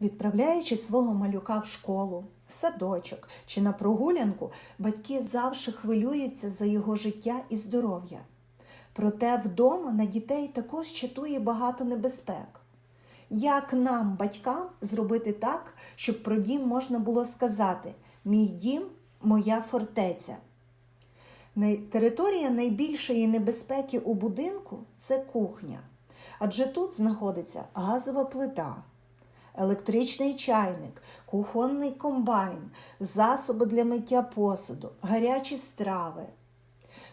Відправляючи свого малюка в школу, садочок чи на прогулянку, батьки завжди хвилюються за його життя і здоров'я. Проте вдома на дітей також чатує багато небезпек. Як нам, батькам, зробити так, щоб про дім можна було сказати Мій дім моя фортеця? Територія найбільшої небезпеки у будинку це кухня, адже тут знаходиться газова плита, електричний чайник, кухонний комбайн, засоби для миття посуду, гарячі страви.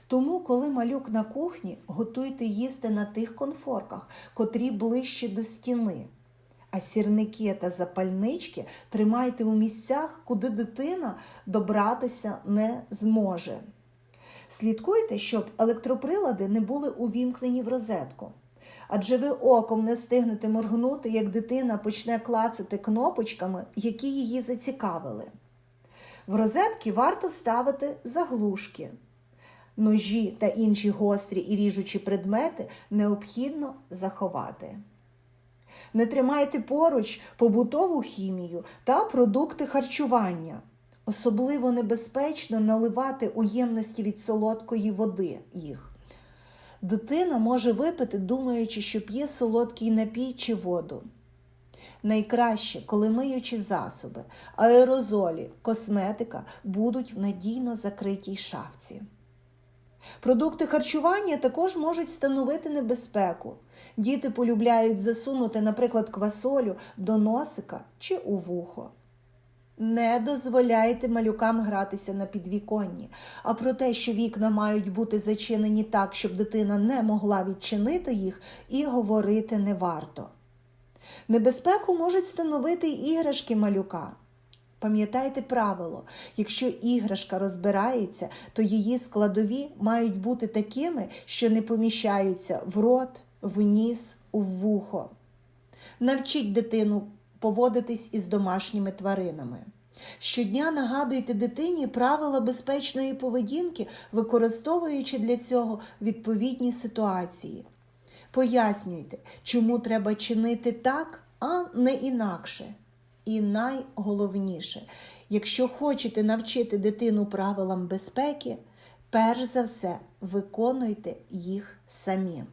Тому, коли малюк на кухні, готуйте їсти на тих конфорках, котрі ближче до стіни. А сірники та запальнички тримайте у місцях, куди дитина добратися не зможе. Слідкуйте, щоб електроприлади не були увімкнені в розетку. Адже ви оком не встигнете моргнути, як дитина почне клацати кнопочками, які її зацікавили. В розетки варто ставити заглушки. Ножі та інші гострі і ріжучі предмети необхідно заховати. Не тримайте поруч побутову хімію та продукти харчування. Особливо небезпечно наливати у ємності від солодкої води їх. Дитина може випити, думаючи, що п'є солодкий напій чи воду. Найкраще, коли миючі засоби, аерозолі, косметика будуть в надійно закритій шафці. Продукти харчування також можуть становити небезпеку. Діти полюбляють засунути, наприклад, квасолю до носика чи у вухо. Не дозволяйте малюкам гратися на підвіконні, а про те, що вікна мають бути зачинені так, щоб дитина не могла відчинити їх, і говорити не варто. Небезпеку можуть становити іграшки малюка. Пам'ятайте правило, якщо іграшка розбирається, то її складові мають бути такими, що не поміщаються в рот, в ніс, у вухо. Навчіть дитину поводитись із домашніми тваринами. Щодня нагадуйте дитині правила безпечної поведінки, використовуючи для цього відповідні ситуації. Пояснюйте, чому треба чинити так, а не інакше. І найголовніше, якщо хочете навчити дитину правилам безпеки, перш за все виконуйте їх самі.